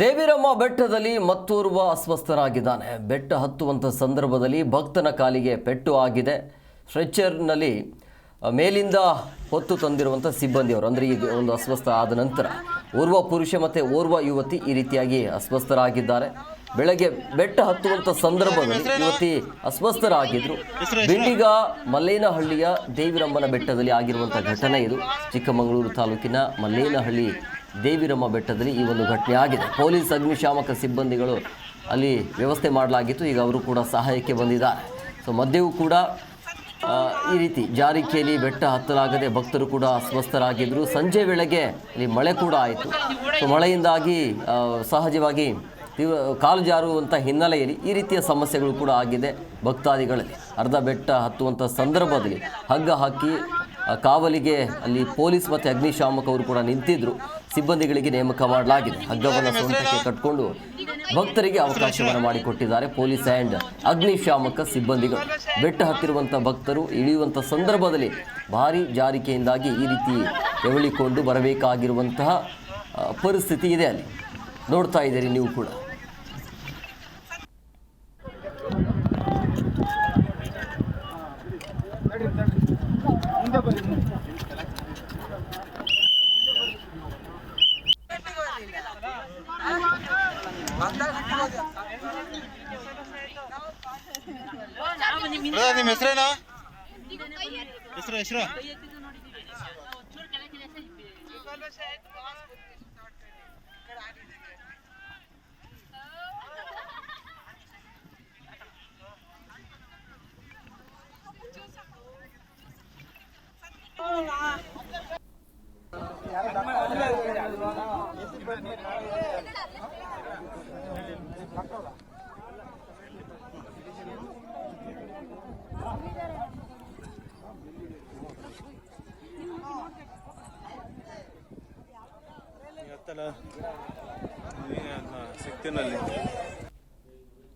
ದೇವಿರಮ್ಮ ಬೆಟ್ಟದಲ್ಲಿ ಮತ್ತೋರ್ವ ಅಸ್ವಸ್ಥರಾಗಿದ್ದಾನೆ. ಬೆಟ್ಟ ಹತ್ತುವಂಥ ಸಂದರ್ಭದಲ್ಲಿ ಭಕ್ತನ ಕಾಲಿಗೆ ಪೆಟ್ಟು ಆಗಿದೆ. ಸ್ಟ್ರೆಚರ್ನಲ್ಲಿ ಮೇಲಿಂದ ಹೊತ್ತು ತಂದಿರುವಂಥ ಸಿಬ್ಬಂದಿಯವರು. ಅಂದರೆ ಈಗ ಒಂದು ಅಸ್ವಸ್ಥ ಆದ ನಂತರ ಓರ್ವ ಪುರುಷ ಮತ್ತು ಓರ್ವ ಯುವತಿ ಈ ರೀತಿಯಾಗಿ ಅಸ್ವಸ್ಥರಾಗಿದ್ದಾರೆ. ಬೆಳಗ್ಗೆ ಬೆಟ್ಟ ಹತ್ತುವಂಥ ಸಂದರ್ಭದಲ್ಲಿ ಯುವತಿ ಅಸ್ವಸ್ಥರಾಗಿದ್ದರು ಬಿಂಡಿಗ ಮಲ್ಲೇನಹಳ್ಳಿಯ ದೇವಿರಮ್ಮನ ಬೆಟ್ಟದಲ್ಲಿ ಆಗಿರುವಂಥ ಘಟನೆ ಇದು. ಚಿಕ್ಕಮಗಳೂರು ತಾಲೂಕಿನ ಮಲ್ಲೇನಹಳ್ಳಿ ದೇವಿರಮ್ಮ ಬೆಟ್ಟದಲ್ಲಿ ಈ ಒಂದು ಘಟನೆ ಆಗಿದೆ. ಪೊಲೀಸ್, ಅಗ್ನಿಶಾಮಕ ಸಿಬ್ಬಂದಿಗಳು ಅಲ್ಲಿ ವ್ಯವಸ್ಥೆ ಮಾಡಲಾಗಿತ್ತು. ಈಗ ಅವರು ಕೂಡ ಸಹಾಯಕ್ಕೆ ಬಂದಿದ್ದಾರೆ. ಸೊ ಮಧ್ಯವೂ ಕೂಡ ಈ ರೀತಿ ಜಾರಿಕೆಯಲ್ಲಿ ಬೆಟ್ಟ ಹತ್ತಲಾಗದೆ ಭಕ್ತರು ಕೂಡ ಅಸ್ವಸ್ಥರಾಗಿದ್ದರು ಸಂಜೆ ವೇಳೆಗೆ ಇಲ್ಲಿ ಮಳೆ ಕೂಡ ಆಯಿತು. ಸೊ ಮಳೆಯಿಂದಾಗಿ ಸಹಜವಾಗಿ ತೀವ್ರ, ಕಾಲು ಜಾರುವಂಥ ಹಿನ್ನೆಲೆಯಲ್ಲಿ ಈ ರೀತಿಯ ಸಮಸ್ಯೆಗಳು ಕೂಡ ಆಗಿದೆ ಭಕ್ತಾದಿಗಳಲ್ಲಿ. ಅರ್ಧ ಬೆಟ್ಟ ಹತ್ತುವಂಥ ಸಂದರ್ಭದಲ್ಲಿ ಹಗ್ಗ ಹಾಕಿ ಕಾವಲಿಗೆ ಅಲ್ಲಿ ಪೊಲೀಸ್ ಮತ್ತು ಅಗ್ನಿಶಾಮಕವರು ಕೂಡ ನಿಂತಿದ್ರು. ಸಿಬ್ಬಂದಿಗಳಿಗೆ ನೇಮಕ ಮಾಡಲಾಗಿದೆ ಹಗ್ಗವನ್ನು ಸೊಂಟಕ್ಕೆ ಕಟ್ಕೊಂಡು ಭಕ್ತರಿಗೆ ಅವಕಾಶವನ್ನು ಮಾಡಿಕೊಟ್ಟಿದ್ದಾರೆ ಪೊಲೀಸ್ ಆ್ಯಂಡ್ ಅಗ್ನಿಶಾಮಕ ಸಿಬ್ಬಂದಿಗಳು. ಬೆಟ್ಟ ಹತ್ತಿರುವಂಥ ಭಕ್ತರು ಇಳಿಯುವಂಥ ಸಂದರ್ಭದಲ್ಲಿ ಭಾರಿ ಜಾರಿಕೆಯಿಂದಾಗಿ ಈ ರೀತಿ ಎವಳಿಕೊಂಡು ಬರಬೇಕಾಗಿರುವಂತಹ ಪರಿಸ್ಥಿತಿ ಇದೆ ಅಲ್ಲಿ. ನೋಡ್ತಾ ಇದ್ದೀರಿ ನೀವು ಕೂಡ. ನಿಮ್ಮ ಹೆಸರೇನಾ? ಹೆಸರು ಹೆಸರು. ಸಿಗ್ತೀನಲ್ಲಿ